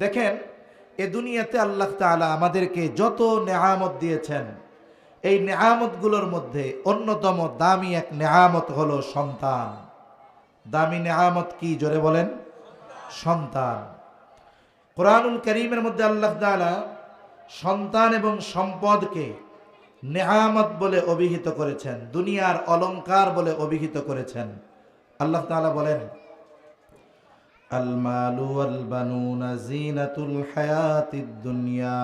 দেখেন, এ দুনিয়াতে আল্লাহ তাআলা আমাদেরকে যত নেহামত দিয়েছেন, এই নেয়ামতগুলোর মধ্যে অন্যতম দামি এক নেহামত হলো সন্তান। দামি নেহামত কি জোরে বলেন? সন্তান। কোরআনুল করিমের মধ্যে আল্লাহ তাআলা সন্তান এবং সম্পদকে নেহামত বলে অভিহিত করেছেন, দুনিয়ার অলঙ্কার বলে অভিহিত করেছেন। আল্লাহ তাআলা বলেন المال والبنون زينة الحياة الدنيا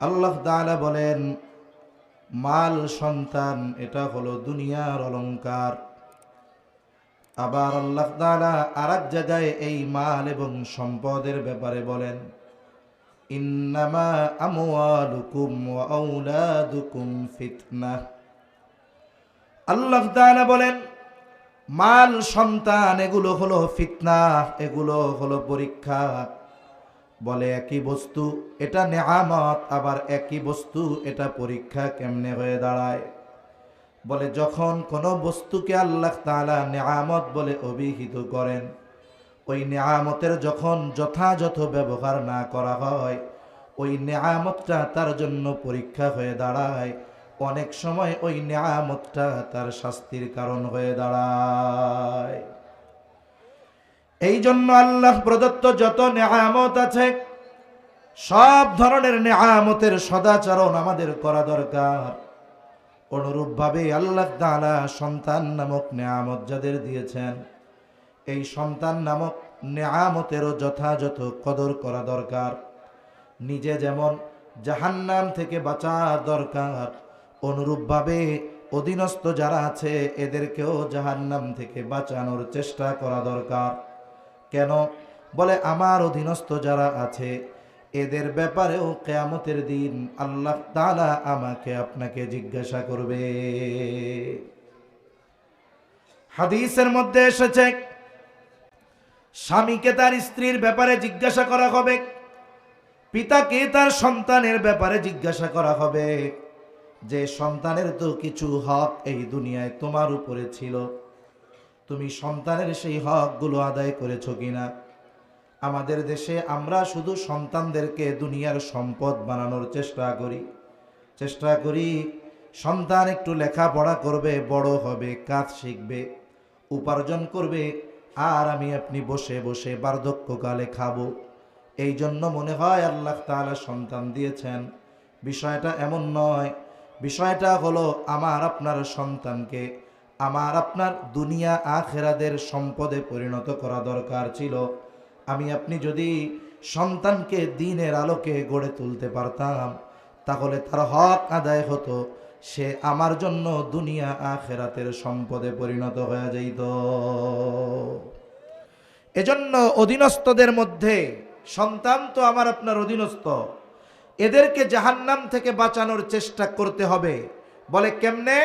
আল্লাহ তাআলা বলেন মাল সন্তান এটা হলো দুনিয়ার অলংকার আবার আল্লাহ তাআলা আরেক জায়গায় এই মাল এবং সম্পদের ব্যাপারে বলেন ইন্নামা আমওয়ালুকুম ওয়া আওলাদুকুম ফিতনাহ আল্লাহ তাআলা বলেন মাল সন্তান, এগুলো হলো ফিতনা, এগুলো হলো পরীক্ষা। বলে একই বস্তু, এটা নেয়ামত, আবার একই বস্তু, এটা পরীক্ষা কেমনে হয়ে দাঁড়ায়? বলে যখন কোনো বস্তুকে আল্লাহ তালা নেয়ামত বলে অভিহিত করেন, ওই নেয়ামতের যখন যথাযথ ব্যবহার না করা হয়, ওই নেয়ামতটা তার জন্য পরীক্ষা হয়ে দাঁড়ায়। অনেক সময় ওই নেয়ামতটা তার শাস্তির কারণ হয়ে দাঁড়ায়। এই জন্য আল্লাহ প্রদত্ত যত নেয়ামত আছে, সব ধরনের নেয়ামতের সদাচরণ আমাদের করা দরকার। অনুরূপভাবে আল্লাহ তাআলা সন্তান নামক নেয়ামত যাদের দিয়েছেন, এই সন্তান নামক নেয়ামতেরও যথাযথ কদর করা দরকার। নিজে যেমন জাহান্নাম থেকে বাঁচা দরকার অনুরূপভাবে অধীনস্থ যারা আছে, এদেরকেও জাহান্নাম থেকে বাঁচানোর চেষ্টা করা দরকার। কেন? বলে, আমার অধীনস্থ যারা আছে, এদের ব্যাপারেও কেয়ামতের দিন আল্লাহ তাআলা আমাকে আপনাকে জিজ্ঞাসা করবে। হাদিসের মধ্যে এসেছে, স্বামীকে তার স্ত্রীর ব্যাপারে জিজ্ঞাসা করা হবে, পিতাকে তার সন্তানের ব্যাপারে জিজ্ঞাসা করা হবে। যে সন্তানের তো কিছু হক এই দুনিয়ায় তোমার উপরে ছিল। তুমি সন্তানের সেই হকগুলো আদায় করেছ কিনা? আমাদের দেশে আমরা শুধু সন্তানদেরকে দুনিয়ার সম্পদ বানানোর চেষ্টা করি। চেষ্টা করি, সন্তান একটু লেখাপড়া করবে, বড় হবে, কাজ শিখবে, উপার্জন করবে, আর আমি আপনি বসে বসে বার্ধক্যকালে খাব। এই জন্য মনে হয় আল্লাহ তাআলা সন্তান দিয়েছেন। বিষয়টা এমন নয় বিষয়টা হলো আমার আপনার সন্তানকে আমার আপনার দুনিয়া আখেরাদের সম্পদে পরিণত করা দরকার ছিল। আমি আপনি যদি সন্তানকে দিনের আলোকে গড়ে তুলতে পারতাম, তাহলে তার হক আদায় হতো, সে আমার জন্য দুনিয়া আখেরাতের সম্পদে পরিণত হয়ে যাইত। এজন্য অধীনস্থদের মধ্যে সন্তান তো আমার আপনার অধীনস্থ। এদেরকে জাহান্নাম থেকে বাঁচানোর চেষ্টা করতে হবে। বলে কেমনে?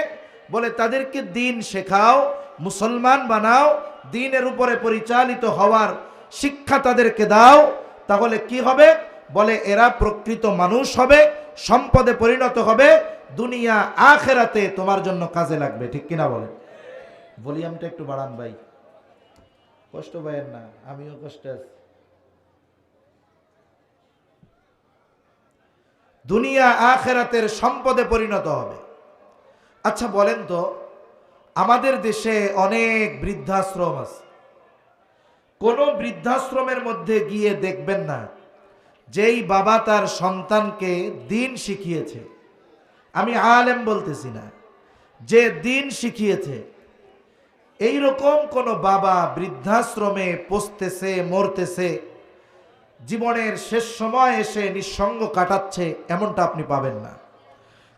বলে তাদেরকে দিন শেখাও, মুসলমান বানাও, দিনের উপরে পরিচালিত হওয়ার শিক্ষা তাদেরকে দাও। তাহলে কি হবে? বলে এরা প্রকৃত মানুষ হবে, সম্পদে পরিণত হবে, দুনিয়া আখেরাতে তোমার জন্য কাজে লাগবে। ঠিক কিনা বলে ভলিউমটা একটু বাড়ান ভাই। কষ্ট পাইয়েন না, আমিও কষ্টে আছি। দুনিয়া আখেরাতের সম্পদে পরিণত হবে। আচ্ছা বলেন তো, আমাদের দেশে অনেক বৃদ্ধাশ্রম আছে। কোন বৃদ্ধাশ্রমের মধ্যে গিয়ে দেখবেন না, যেই বাবা তার সন্তানকে দিন শিখিয়েছে। আমি আলেম বলতেছি না, যে দিন শিখিয়েছে। এই রকম কোন বাবা বৃদ্ধাশ্রমে পচতেছে মরতেছে জীবনের শেষ সময় এসে নিঃসঙ্গ কাটাচ্ছে, এমনটা আপনি পাবেন না।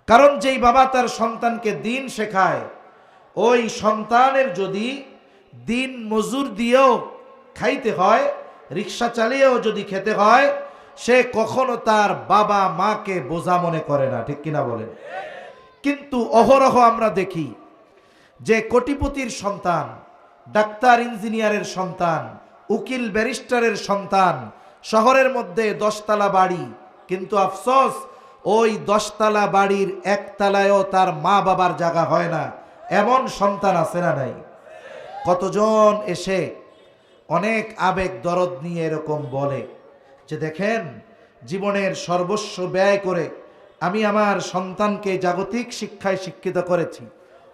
কারণ যেই বাবা তার সন্তানকে দিন শেখায়, ওই সন্তানের যদি দিন মজুর দিয়েও খাইতে হয়, রিক্সা চালিয়েও যদি খেতে হয়, সে কখনো তার বাবা মাকে বোঝা মনে করে না, ঠিক কিনা বলেন? কিন্তু অহরহ আমরা দেখি যে কোটিপতির সন্তান, ডাক্তার ইঞ্জিনিয়ারের সন্তান, উকিল ব্যারিস্টারের সন্তান শহরের মধ্যে দশতলা বাড়ি। কিন্তু আফসোস, ওই দশতলা বাড়ির একতলায়ও তার মা বাবার জায়গা হয় না। এমন সন্তান আছে না নাই? কতজন এসে অনেক আবেগ দরদ নিয়ে এরকম বলে যে, দেখেন, জীবনের সর্বস্ব ব্যয় করে আমি আমার সন্তানকে জাগতিক শিক্ষায় শিক্ষিত করেছি।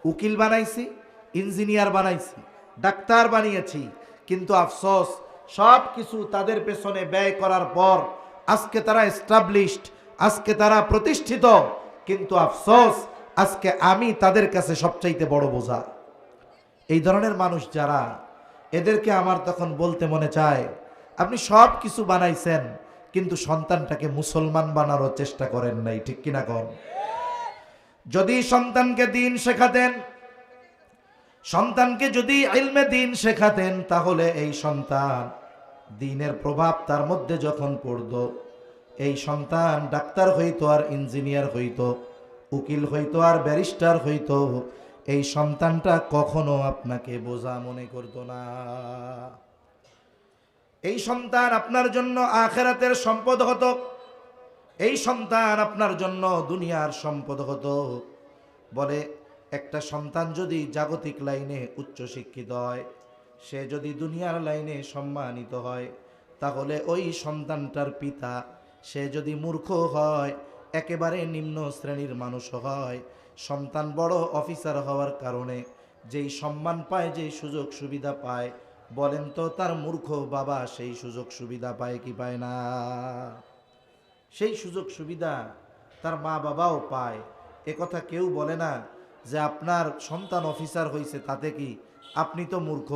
উকিল বানাইছি, ইঞ্জিনিয়ার বানাইছি, ডাক্তার বানিয়েছি। কিন্তু আফসোস সব কিছু তাদের পেছনে ব্যয় করার পর আজকে তারা এস্টাবলিশড আজকে তারা প্রতিষ্ঠিত। কিন্তু আফসোস, আজকে আমি তাদের কাছে সবচাইতে বড় বোঝা। এই ধরনের মানুষ যারা, এদেরকে আমার তখন বলতে মনে চায়, আপনি সব কিছু বানাইছেন, কিন্তু সন্তানটাকে মুসলমান বানানোর চেষ্টা করেন নাই, ঠিক কিনা কন? যদি সন্তানকে দিন শেখাতেন, সন্তানকে যদি ইলমে দিন শেখাতেন, তাহলে এই সন্তান দিনের প্রভাব তার মধ্যে যখন পড়ত, এই সন্তান ডাক্তার হইতো আর ইঞ্জিনিয়ার হইতো, উকিল হইতো আর ব্যারিস্টার হইতো, এই সন্তানটা কখনো আপনাকে বোঝা মনে করতো না। এই সন্তান আপনার জন্য আখেরাতের সম্পদ হতো, এই সন্তান আপনার জন্য দুনিয়ার সম্পদ হতো। বলে, একটা সন্তান যদি জাগতিক লাইনে উচ্চ শিক্ষিত হয় সে যদি দুনিয়ার লাইনে সম্মানিত হয়, তাহলে ওই সন্তানটার পিতা, সে যদি মূর্খ হয়, একেবারে নিম্ন শ্রেণির মানুষ হয়। সন্তান বড় অফিসার হওয়ার কারণে যেই সম্মান পায়, যেই সুযোগ সুবিধা পায়, বলেন তো তার মূর্খ বাবা সেই সুযোগ সুবিধা পায় কি পায় না? সেই সুযোগ সুবিধা তার মা বাবাও পায়। কথা কেউ বলে না যে আপনার সন্তান অফিসার হয়েছে তাতে কি আপনি তো মূর্খ।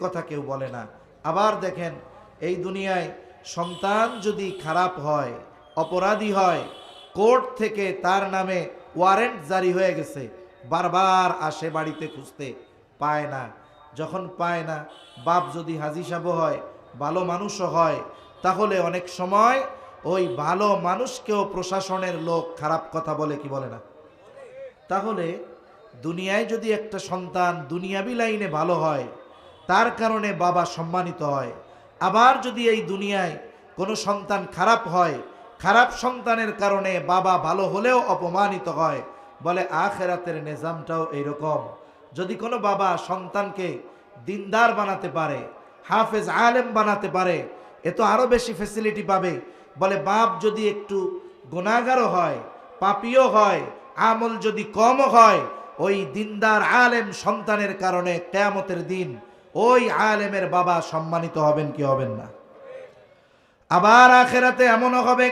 কথা কেউ বলে না। আবার দেখেন, এই দুনিয়ায় সন্তান যদি খারাপ হয়, অপরাধী হয়, কোর্ট থেকে তার নামে ওয়ারেন্ট জারি হয়ে গেছে, বারবার আসে বাড়িতে খুঁজতে, পায় না। যখন পায় না, বাপ যদি হাজি সাহেব হয়, ভালো মানুষও হয়, তাহলে অনেক সময় ওই ভালো মানুষকেও প্রশাসনের লোক খারাপ কথা বলে কি বলে না? তাহলে দুনিয়ায় যদি একটা সন্তান দুনিয়াবি লাইনে ভালো হয় তার কারণে বাবা সম্মানিত হয়। আবার যদি এই দুনিয়ায় কোনো সন্তান খারাপ হয়, খারাপ সন্তানের কারণে বাবা ভালো হলেও অপমানিত হয়, বলে আখেরাতের নিজামটাও এইরকম। যদি কোনো বাবা সন্তানকে দিনদার বানাতে পারে, হাফেজ আলেম বানাতে পারে, এ তো আরও বেশি ফেসিলিটি পাবে, বলে বাপ যদি একটু গুণাগারও হয়, পাপিও হয়, আমল যদি কমও হয়, ওই দিনদার আলেম সন্তানের কারণে কেয়ামতের দিন ওই আলেমের বাবা সম্মানিত হবেন কি হবেন না। আবার আখেরাতে এমনও হবে,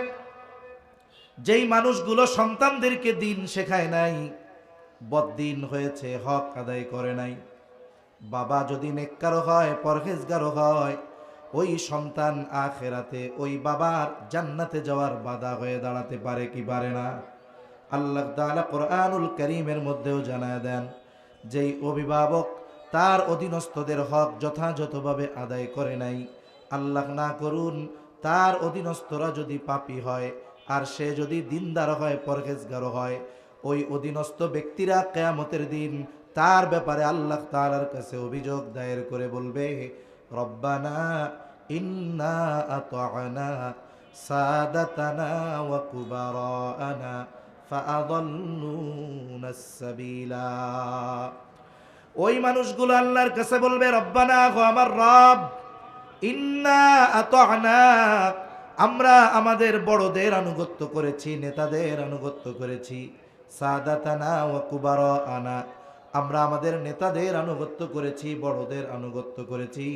যেই মানুষগুলো সন্তানদেরকে দিন শেখায় নাই বদিন হয়েছে, হক আদায় করে নাই। বাবা যদি নেককারও হয়, পরহেজগারও হয়, ওই সন্তান আখেরাতে ওই বাবার জান্নাতে যাওয়ার বাধা হয়ে দাঁড়াতে পারে কি পারে না। আল্লাহ তাআলা কোরআনুল করিমের মধ্যেও জানায় দেন, যেই অভিভাবক তার অধীনস্থদের হক যথাযথভাবে আদায় করে নাই। আল্লাহ না করুন, তার অধীনস্থরা যদি পাপি হয়, আর সে যদি দিনদার হয়, পরহেজগার হয়, ওই অধীনস্থ ব্যক্তিরা কেয়ামতের দিন তার ব্যাপারে আল্লাহ তাআলার কাছে অভিযোগ দায়ের করে বলবে, রব্বানা ইন্না সাদাতানা ওয়া সাবিলা। ওই মানুষগুলো আল্লাহর কাছে বলবে, রব্বানা গো আমার রব, ইন্না আমরা আমাদের বড়দের আনুগত্য করেছি, নেতাদের আনুগত্য করেছি, সাদাতানা ওয়া কুবারা আনা আমরা আমাদের নেতাদের আনুগত্য করেছি, বড়দের আনুগত্য করেছি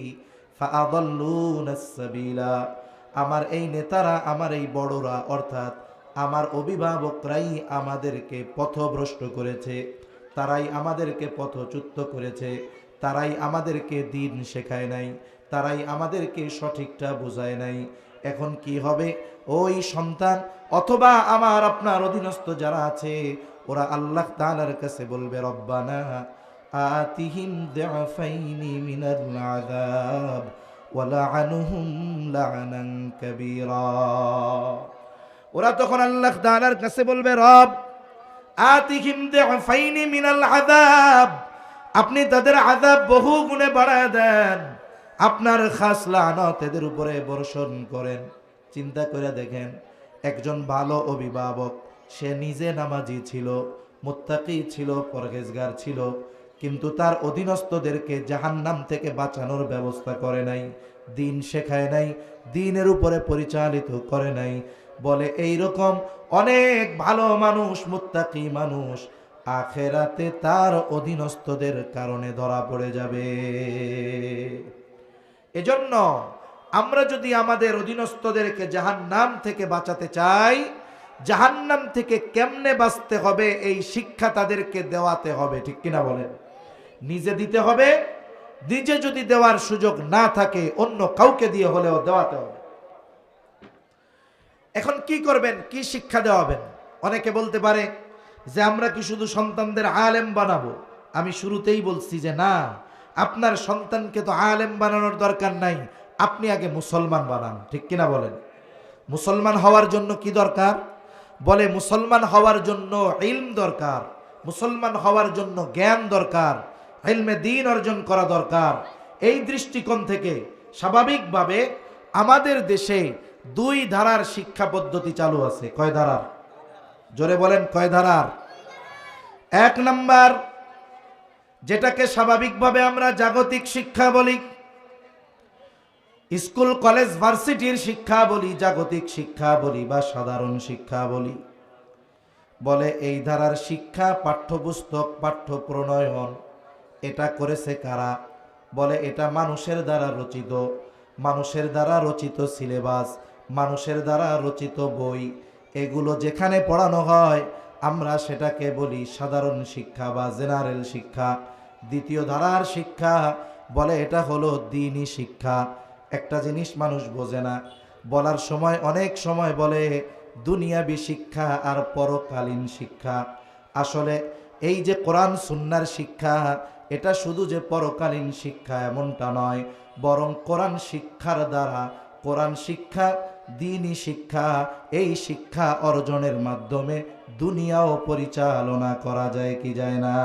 আমার এই নেতারা আমার এই বড়রা, অর্থাৎ আমার অভিভাবকরাই আমাদেরকে পথভ্রষ্ট করেছে। তারাই আমাদেরকে পথচ্যুত করেছে, তারাই আমাদেরকে দিন শেখায় নাই, তারাই আমাদেরকে সঠিকটা বোঝায় নাই। এখন কি হবে? ওই সন্তান অথবা আমার আপনার অধীনস্থ যারা আছে, ওরা আল্লাহ তাআলার কাছে বলবে, রব্বানা আতিহিম দিআফাইনি মিনাল আযাব ওয়ালআনহুম লা'নান কাবীরা। ওরা তখন আল্লাহ তাআলার কাছে বলবে, রব মিনাল আযাব। আপনি তাদের আদাব বহু গুণে বাড়ায় দেন। আপনার খাস লানত এদের উপরে বর্ষণ করেন। চিন্তা করে দেখেন, একজন ভালো অভিভাবক, সে নিজে নামাজি ছিল, মুত্তাকি ছিল, পরহেজগার ছিল, কিন্তু তার অধীনস্থদেরকে জাহান্নাম থেকে বাঁচানোর ব্যবস্থা করে নাই, দিন শেখায় নাই, দিনের উপরে পরিচালিত করে নাই। বলে এই রকম অনেক ভালো মানুষ, মুত্তাকি মানুষ আখেরাতে তার অধীনস্থদের কারণে ধরা পড়ে যাবে। এজন্য আমরা যদি আমাদের অধীনস্থদেরকে জাহান্নাম থেকে বাঁচাতে চাই, জাহান্নাম থেকে কেমনে বাঁচতে হবে এই শিক্ষা তাদেরকে দেওয়াতে হবে, ঠিক কিনা বলেন? নিজে দিতে হবে, নিজে যদি দেওয়ার সুযোগ না থাকে, অন্য কাউকে দিয়ে হলেও দেওয়াতে হবে। এখন কি করবেন? কি শিক্ষা দেওয়া হবেন অনেকে বলতে পারে যে, আমরা কি শুধু সন্তানদের আলেম বানাবো? আমি শুরুতেই বলছি যে, না, আপনার সন্তানকে তো আলেম বানানোর দরকার নাই। আপনি আগে মুসলমান বানান। ঠিক কিনা বলেন? মুসলমান হওয়ার জন্য কি দরকার? বলে, মুসলমান হওয়ার জন্য ইলম দরকার। মুসলমান হওয়ার জন্য জ্ঞান দরকার। ইলমে দিন অর্জন করা দরকার। এই দৃষ্টিকোণ থেকে স্বাভাবিকভাবে আমাদের দেশে দুই ধারার শিক্ষা পদ্ধতি চালু আছে। কয় ধারার? জোরে বলেন, কয় ধারার? এক নাম্বার, যেটাকে স্বাভাবিকভাবে আমরা জাগতিক শিক্ষা বলি, স্কুল, কলেজ, ভার্সিটির শিক্ষা বলি, জাগতিক শিক্ষা বলি বা সাধারণ শিক্ষা বলি। বলে এই ধারার শিক্ষা, পাঠ্যপুস্তক পাঠ্য প্রণয়ন এটা করেছে কারা? বলে এটা মানুষের দ্বারা রচিত, মানুষের দ্বারা রচিত সিলেবাস মানুষের দ্বারা রচিত বই। এগুলো যেখানে পড়ানো হয়, আমরা সেটাকে বলি সাধারণ শিক্ষা বা জেনারেল শিক্ষা। দ্বিতীয় ধারার শিক্ষা বলে এটা হলো দিনই শিক্ষা। একটা জিনিস মানুষ বোঝে না। বলার সময় অনেক সময় বলে দুনিয়াবি শিক্ষা আর পরকালীন শিক্ষা। আসলে এই যে কোরআন সুন্নার শিক্ষা, এটা শুধু যে পরকালীন শিক্ষা এমনটা নয়, বরং কোরআন শিক্ষার দ্বারা, কোরআন শিক্ষা দিনই শিক্ষা এই শিক্ষা অর্জনের মাধ্যমে দুনিয়াও পরিচালনা করা যায় কি যায় না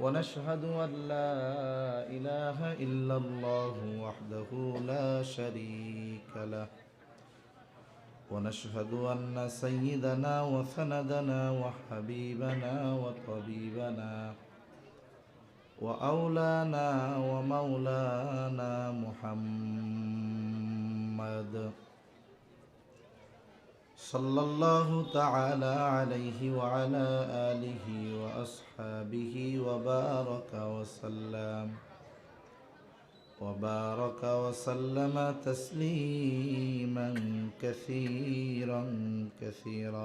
ونشهد أن لا إله إلا الله وحده لا شريك له ونشهد أن سيدنا وسندنا وحبيبنا وطبيبنا وأولانا ومولانا محمد. صلى الله تعالى عليه وعلى آله وأصحابه وبارك وسلم. وبارك وسلم تسليما كثيرا كثيرا.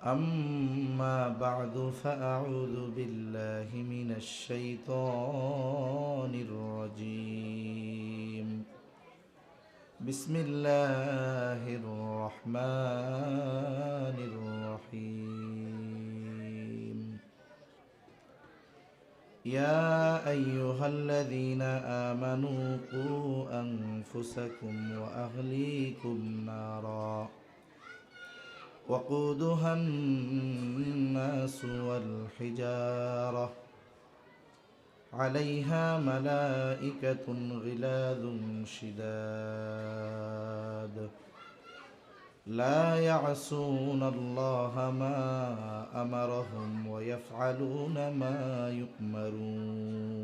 أما بعد فأعوذ بالله من الشيطان الرجيم. بسم الله الرحمن الرحيم. يا أيها الذين آمنوا قوا أنفسكم وأهليكم نارا. وقودها الناس والحجارة. عليها ملائكة غلاظ شداد. لا يعصون الله ما أمرهم ويفعلون ما يؤمرون.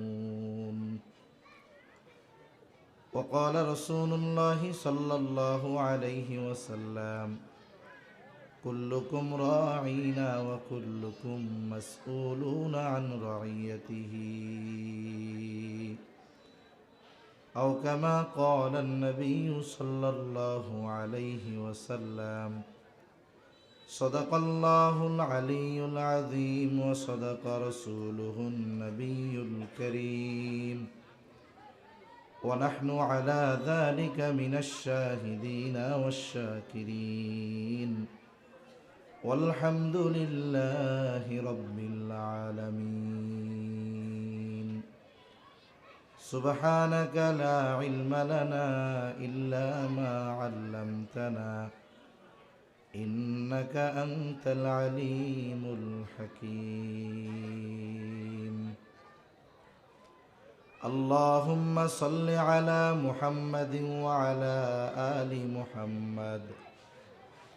وقال رسول الله صلى الله عليه وسلم كلكم راعينا وكلكم مسؤولون عن رعيته. أو كما قال النبي صلى الله عليه وسلم صدق الله العلي العظيم وصدق رسوله النبي الكريم. ونحن على ذلك من الشاهدين والشاكرين. والحمد لله رب العالمين سبحانك لا علم لنا إلا ما علمتنا إنك أنت العليم الحكيم اللهم صل على محمد وعلى آل محمد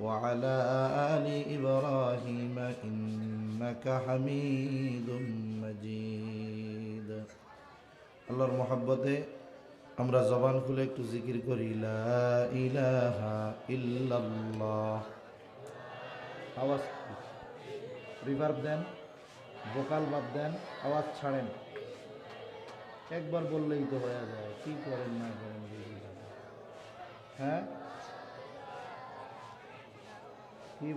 وعلى آل إبراهيم إنك حميد مجيد আল্লাহর মহাব্বতে আমরা জবান খুলে একটু জিকির করি লা ইলাহা ইল্লাল্লাহ আওয়াজ রিভার্ব দেন ভোকাল বাদ দেন আওয়াজ ছাড়েন একবার বললেই তো হয়ে যায় কি করেন না করেন বুঝি না। হ্যাঁ কি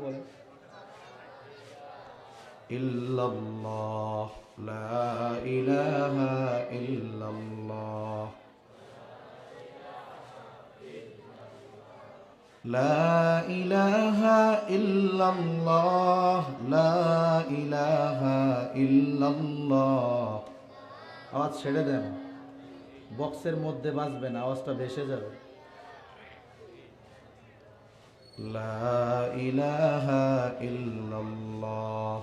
ইল্লাল্লাহ, লা ইলাহা ইল্লাল্লাহ, লা ইলাহা ইল্লাল্লাহ আওয়াজ ছেড়ে দেন। বক্সের মধ্যে বাজবেন আওয়াজটা ভেসে যাবে। লা ইলাহা ইল্লাল্লাহ।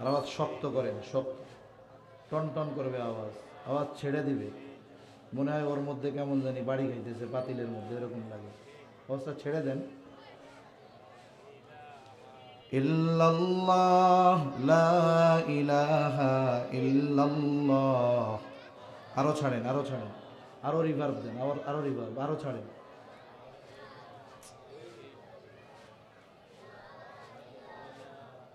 আর আওয়াজ শক্ত করেন, শক্ত। টন টন করবে আওয়াজ আওয়াজ ছেড়ে দিবে। মনে হয় ওর মধ্যে কেমন জানি বাড়ি খাইতেছে, পাতিলের মধ্যে, এরকম লাগে। অবস্থা ছেড়ে দেন। ইল্লাল্লাহ, লা ইলাহা ইল্লাল্লাহ। আরও ছাড়েন আরও ছাড়েন। আরও রিভার্ব দেন, আরও আরও রিভার্ব আরও ছাড়েন।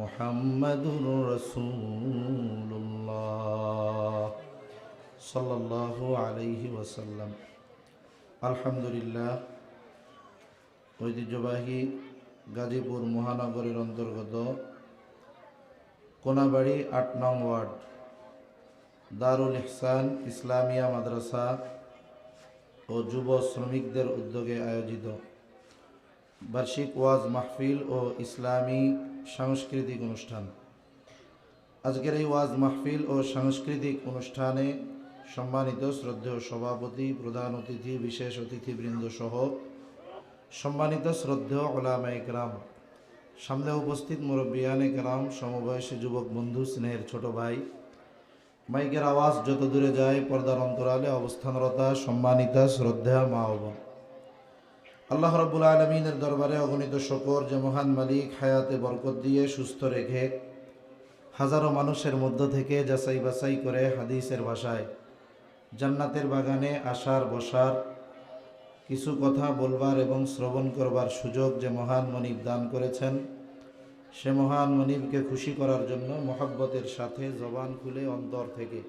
মোহাম্মদুর রসুল্লাহ সাল্লাহ আলাইহি ওয়াসাল্লাম। আলহামদুলিল্লাহ, ঐতিহ্যবাহী গাজীপুর মহানগরের অন্তর্গত কোনাবাড়ি আট নং ওয়ার্ড, দারুল ইহসান ইসলামিয়া মাদ্রাসা ও যুব শ্রমিকদের উদ্যোগে আয়োজিত বার্ষিক ওয়াজ মাহফিল ও ইসলামী সাংস্কৃতিক অনুষ্ঠান। আজকের এই ওয়াজ মাহফিল ও সাংস্কৃতিক অনুষ্ঠানে সম্মানিত শ্রদ্ধেয় সভাপতি, প্রধান অতিথি, বিশেষ অতিথিবৃন্দ সহ সম্মানিত শ্রদ্ধেয় ওলামা ইকরাম সামনে উপস্থিত মুরব্বিয়ান ইকরাম সমবয়সী যুবক বন্ধু, স্নেহের ছোট ভাই। মাইকের আওয়াজ যত দূরে যায়, পর্দার অন্তরালে অবস্থানরতা, সম্মানিতা শ্রদ্ধা মা বোন। আল্লাহ রব্বুল আলমিনের দরবারে অগণিত শকর যে মহান মালিক হায়াতে বরকত দিয়ে সুস্থ রেখে হাজারো মানুষের মধ্য থেকে যাচাই বাছাই করে হাদিসের ভাষায় জান্নাতের বাগানে আসার, বসার, কিছু কথা বলবার এবং শ্রবণ করবার সুযোগ যে মহান মনিব দান করেছেন, সে মহান মনিবকে খুশি করার জন্য মোহাব্বতের সাথে জবান খুলে অন্তর থেকে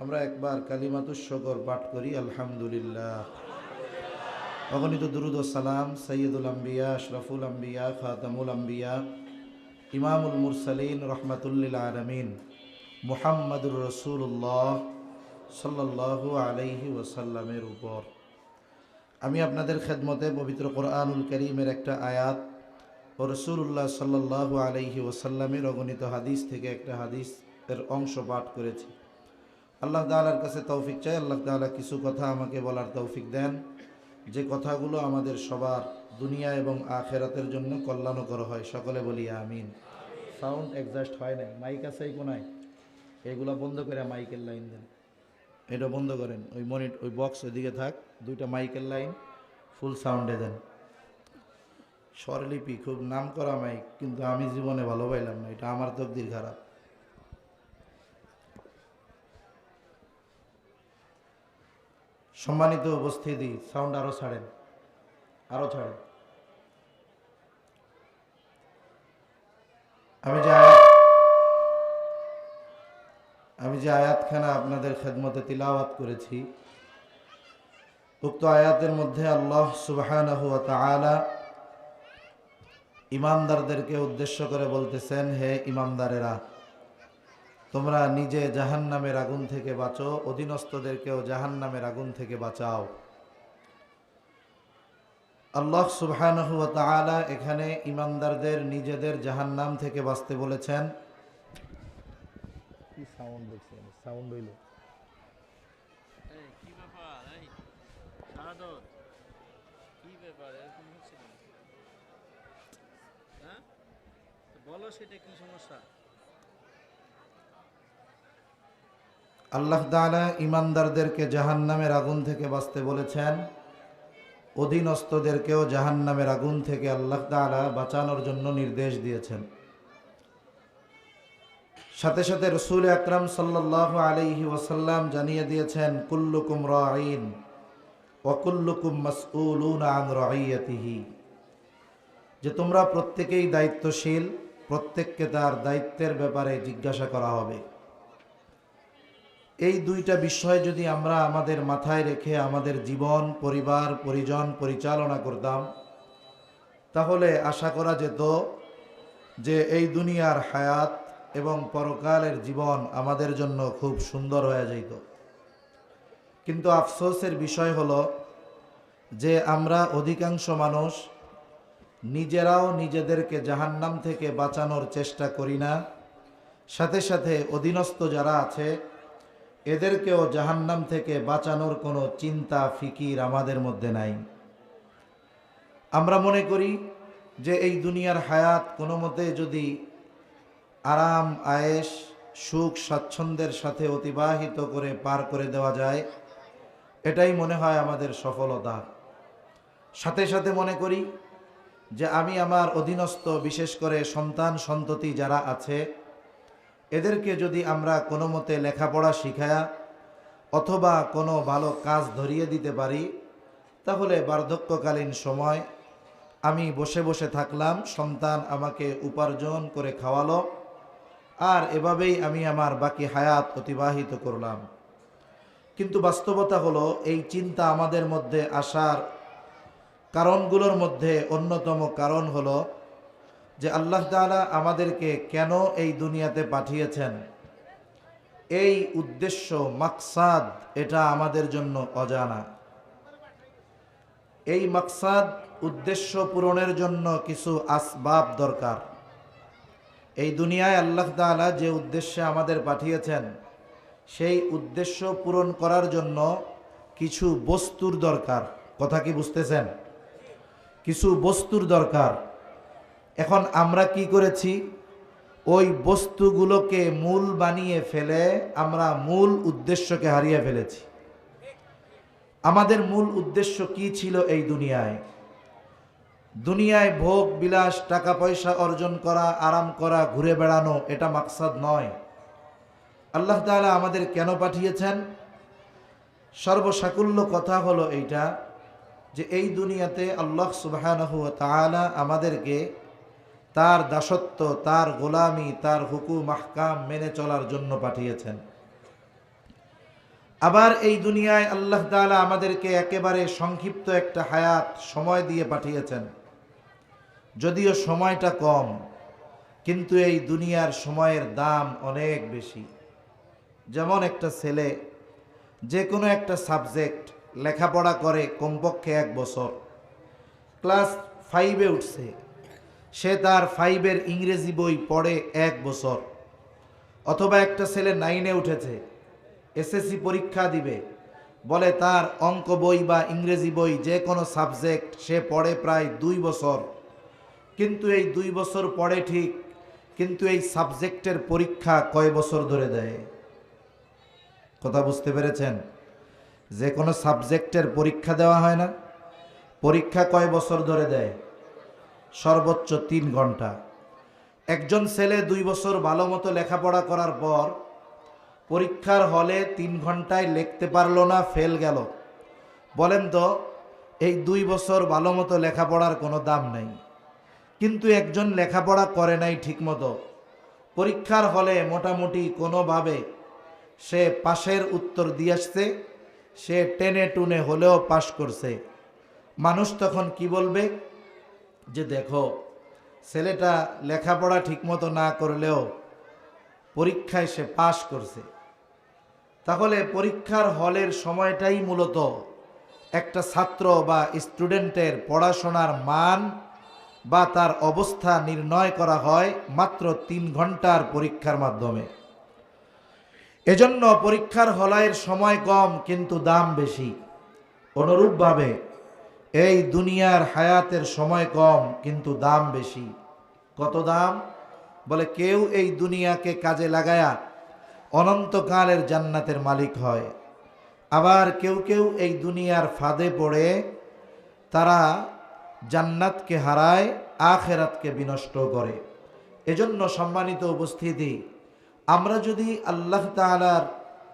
আমরা একবার কালিমাতুস শকর পাঠ করি, আলহামদুলিল্লাহ। অগণিত দুরুদ সালাম সৈয়দুল আম্বিয়া, আশরাফুল আম্বিয়া, খাতামুল আম্বিয়া, ইমামুল মুরসালিন রহমাতুল্লিল আলমিন, মুহাম্মদুর রসুল্লাহ সাল্লাল্লাহু আলাইহি ওয়াসাল্লামের উপর। আমি আপনাদের খেদমতে পবিত্র কোরআনুল করিমের একটা আয়াত ও রসুল্লাহ সাল্লাল্লাহু আলাইহি ওয়াসাল্লামের অগণিত হাদিস থেকে একটা হাদিস এর অংশ পাঠ করেছি। আল্লাহ তাআলার কাছে তৌফিক চাই, আল্লাহ তাআলা কিছু কথা আমাকে বলার তৌফিক দেন। যে কথাগুলো আমাদের সবার দুনিয়া এবং আখেরাতের জন্য কল্যাণকর হয়, সকলে বলি আমিন। সাউন্ড অ্যাডজাস্ট হয় নাই। মাইক আছে এই কোনায়? এগুলো বন্ধ করে মাইকের লাইন দেন। এটা বন্ধ করেন। ওই মনিট ওই বক্স ওইদিকে থাক। দুইটা মাইকের লাইন ফুল সাউন্ডে দেন। স্বরলিপি, খুব নাম করা মাইক কিন্তু আমি জীবনে ভালো পাইলাম না। এটা আমার তকদির খারাপ। সম্মানিত উপস্থিতি সাউন্ড আরও ছাড়েন আরও ছাড়েন। আমি যে আয়াত, আমি যে আয়াতখানা আপনাদের খেদমতে তিলাওয়াত করেছি, উক্ত আয়াতের মধ্যে আল্লাহ তাআলা ইমানদারদেরকে উদ্দেশ্য করে বলতেছেন, হে ইমানদারেরা তোমরা নিজে জাহান্নামের আগুন থেকে বাঁচো অধীনস্থদেরকেও জাহান্নামের আগুন থেকে বাঁচাও। আল্লাহ সুবহানাহু ওয়া তাআলা এখানে ইমানদারদের নিজেদের জাহান্নাম থেকে বাঁচতে বলেছেন। কি সাউন্ড দেখছেন? সাউন্ড হইল এই কি ব্যাপার এই শাহাদত কি ব্যাপার এরকম হচ্ছে কেন? হ্যাঁ তো বলো সেটা কি সমস্যা আল্লাহ তাআলা ইমানদারদেরকে জাহান্নামের আগুন থেকে বাঁচতে বলেছেন। অধীনস্থদেরকেও জাহান্নামের আগুন থেকে আল্লাহ তাআলা বাঁচানোর জন্য নির্দেশ দিয়েছেন। সাথে সাথে রসুল আকরাম সাল্লাহ আলাইহি ওয়াসাল্লাম জানিয়ে দিয়েছেন, কুল্লুকুম রাইন ওয়াকুল্লুকুম মাসউলুন আন রাইয়াতিহি যে তোমরা প্রত্যেকেই দায়িত্বশীল, প্রত্যেককে তার দায়িত্বের ব্যাপারে জিজ্ঞাসা করা হবে। এই দুইটা বিষয় যদি আমরা আমাদের মাথায় রেখে আমাদের জীবন, পরিবার, পরিজন পরিচালনা করতাম, তাহলে আশা করা যেত যে এই দুনিয়ার হায়াত এবং পরকালের জীবন আমাদের জন্য খুব সুন্দর হয়ে যেত কিন্তু আফসোসের বিষয় হলো যে আমরা অধিকাংশ মানুষ নিজেরাও নিজেদেরকে জাহান্নাম থেকে বাঁচানোর চেষ্টা করি না। সাথে সাথে অধীনস্থ যারা আছে এদেরকেও জাহান্নাম থেকে বাঁচানোর কোনো চিন্তা, ফিকির আমাদের মধ্যে নাই। আমরা মনে করি যে এই দুনিয়ার হায়াত কোনো মতে যদি আরাম আয়েস সুখ, স্বাচ্ছন্দ্যের সাথে অতিবাহিত করে পার করে দেওয়া যায়, এটাই মনে হয় আমাদের সফলতা। সাথে সাথে মনে করি যে আমি আমার অধীনস্থ, বিশেষ করে সন্তান, সন্ততি যারা আছে এদেরকে যদি আমরা কোনো মতে লেখাপড়া শিখায়া অথবা কোনো ভালো কাজ ধরিয়ে দিতে পারি, তাহলে বার্ধক্যকালীন সময় আমি বসে বসে থাকলাম, সন্তান আমাকে উপার্জন করে খাওয়ালো, আর এভাবেই আমি আমার বাকি হায়াত অতিবাহিত করলাম। কিন্তু বাস্তবতা হলো, এই চিন্তা আমাদের মধ্যে আসার কারণগুলোর মধ্যে অন্যতম কারণ হলো যে আল্লাহ তাআলা আমাদেরকে কেন এই দুনিয়াতে পাঠিয়েছেন? এই উদ্দেশ্য, মাকসাদ, এটা আমাদের জন্য অজানা। এই মাকসাদ, উদ্দেশ্য পূরণের জন্য কিছু আসবাব দরকার। এই দুনিয়ায় আল্লাহ তাআলা যে উদ্দেশ্যে আমাদের পাঠিয়েছেন, সেই উদ্দেশ্য পূরণ করার জন্য কিছু বস্তুর দরকার। কথা কি বুঝতেছেন? কিছু বস্তুর দরকার। এখন আমরা কি করেছি? ওই বস্তুগুলোকে মূল বানিয়ে ফেলে আমরা মূল উদ্দেশ্যকে হারিয়ে ফেলেছি। আমাদের মূল উদ্দেশ্য কি ছিল এই দুনিয়ায়? দুনিয়ায় ভোগ, বিলাস, টাকা, পয়সা অর্জন করা, আরাম করা, ঘুরে বেড়ানো, এটা মাকসাদ নয়। আল্লাহ তাআলা আমাদের কেন পাঠিয়েছেন? সর্বসাকুল্য কথা হলো এইটা যে এই দুনিয়াতে আল্লাহ তাআলা আমাদেরকে তার দাসত্ব, তার গোলামি, তার হুকুম, আহকাম মেনে চলার জন্য পাঠিয়েছেন। আবার এই দুনিয়ায় আল্লাহ তাআলা আমাদেরকে একেবারে সংক্ষিপ্ত একটা হায়াত, সময় দিয়ে পাঠিয়েছেন। যদিও সময়টা কম, কিন্তু এই দুনিয়ার সময়ের দাম অনেক বেশি। যেমন একটা ছেলে, যে কোনো একটা সাবজেক্ট লেখাপড়া করে কমপক্ষে এক বছর। ক্লাস ফাইভে উঠছে। সে তার ফাইভের ইংরেজি বই পড়ে এক বছর। অথবা একটা ছেলে নাইনে উঠেছে, এসএসসি পরীক্ষা দিবে। বলে তার অঙ্ক বই বা ইংরেজি বই যে কোনো সাবজেক্ট সে পড়ে প্রায় দুই বছর। কিন্তু এই দুই বছর পড়ে ঠিক, কিন্তু এই সাবজেক্টের পরীক্ষা কয় বছর ধরে দেয়? কথা বুঝতে পেরেছেন? যে কোনো সাবজেক্টের পরীক্ষা দেওয়া হয় না। পরীক্ষা কয় বছর ধরে দেয়? সর্বোচ্চ তিন ঘণ্টা। একজন ছেলে দুই বছর ভালো মতো লেখাপড়া করার পর পরীক্ষার হলে তিন ঘন্টায় লিখতে পারল না, ফেল গেল। বলেন তো, এই দুই বছর ভালো মতো লেখাপড়ার কোনো দাম নেই। কিন্তু একজন লেখাপড়া করে নাই ঠিকমতো। পরীক্ষার হলে মোটামুটি কোনোভাবে সে পাশের উত্তর দিয়ে আসছে, সে টেনে টুনে হলেও পাশ করছে। মানুষ তখন কি বলবে? যে দেখো, ছেলেটা লেখাপড়া ঠিকমতো না করলেও পরীক্ষায় সে পাশ করছে। তাহলে পরীক্ষার হলের সময়টাই মূলত একটা ছাত্র বা স্টুডেন্টের পড়াশোনার মান বা তার অবস্থা নির্ণয় করা হয় মাত্র তিন ঘণ্টার পরীক্ষার মাধ্যমে। এজন্য পরীক্ষার হলাইয়ের সময় কম, কিন্তু দাম বেশি। অনুরূপভাবে এই দুনিয়ার হায়াতের সময় কম, কিন্তু দাম বেশি। কত দাম? বলে, কেউ এই দুনিয়াকে কাজে লাগায়া অনন্তকালের জান্নাতের মালিক হয়। আবার কেউ কেউ এই দুনিয়ার ফাঁদে পড়ে, তারা জান্নাতকে হারায়, আখেরাতকে বিনষ্ট করে। এজন্য সম্মানিত উপস্থিতি, আমরা যদি আল্লাহ তাআলার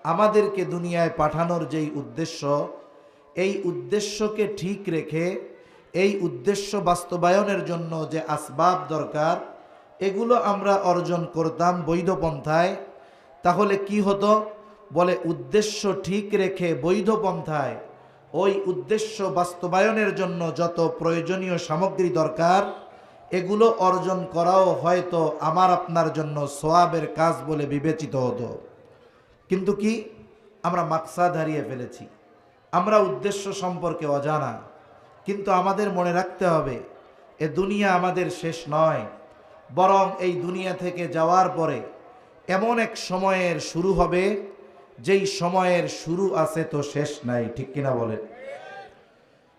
আমাদেরকে দুনিয়ায় পাঠানোর যেই উদ্দেশ্য এই উদ্দেশ্যকে ঠিক রেখে, এই উদ্দেশ্য বাস্তবায়নের জন্য যে আসবাব দরকার, এগুলো আমরা অর্জন করতাম বৈধ পন্থায়। তাহলে কি হতো? বলে উদ্দেশ্য ঠিক রেখে বৈধ পন্থায়, ওই উদ্দেশ্য বাস্তবায়নের জন্য যত প্রয়োজনীয় সামগ্রী দরকার, এগুলো অর্জন করাও হয়তো আমার আপনার জন্য সোয়াবের কাজ বলে বিবেচিত হতো। কিন্তু কি? আমরা মাকসাদ হারিয়ে ফেলেছি। আমরা উদ্দেশ্য সম্পর্কে অজানা, কিন্তু আমাদের মনে রাখতে হবে, এ দুনিয়া আমাদের শেষ নয়। বরং এই দুনিয়া থেকে যাওয়ার পরে এমন এক সময়ের শুরু হবে, যেই সময়ের শুরু আছে তো শেষ নাই, ঠিক কিনা বলেন?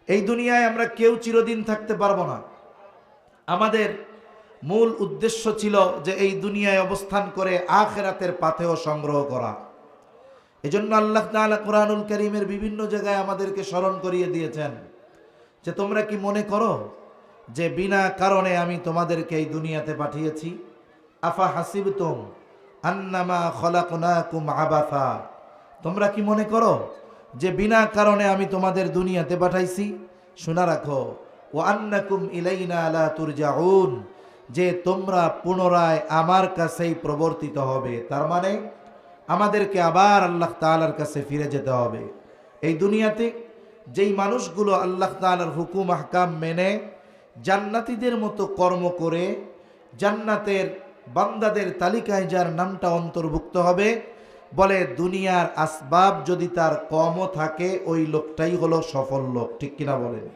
এই দুনিয়ায় আমরা কেউ চিরদিন থাকতে পারব না। আমাদের মূল উদ্দেশ্য ছিল যে এই দুনিয়ায় অবস্থান করে আখেরাতের পাথেও সংগ্রহ করা। এজন্য আল্লাহ তাআলা কোরআনুল করিমের বিভিন্ন জায়গায় আমাদেরকে স্মরণ করিয়ে দিয়েছেন যে তোমরা কি মনে করো যে বিনা কারণে আমি তোমাদেরকে এই দুনিয়াতে পাঠিয়েছি? আফা হাসিবতুম আন্নামা খলাকুনাকুম আবাথা তোমরা কি মনে করো যে বিনা কারণে আমি তোমাদের দুনিয়াতে পাঠাইছি? শোনা রাখো ও আন্নাকুম ইলাইনা লা তুরজাউন। যে তোমরা পুনরায় আমার কাছেই প্রবর্তিত হবে। তার মানে আমাদেরকে আবার আল্লাহ তালার কাছে ফিরে যেতে হবে। এই দুনিয়াতে যেই মানুষগুলো আল্লাহ তালার হুকুম, আহকাম মেনে জান্নাতীদের মতো কর্ম করে, জান্নাতের বান্দাদের তালিকায় যার নামটা অন্তর্ভুক্ত হবে, বলে দুনিয়ার আসবাব যদি তার কমও থাকে, ওই লোকটাই হলো সফল লোক। ঠিক কিনা বলেন?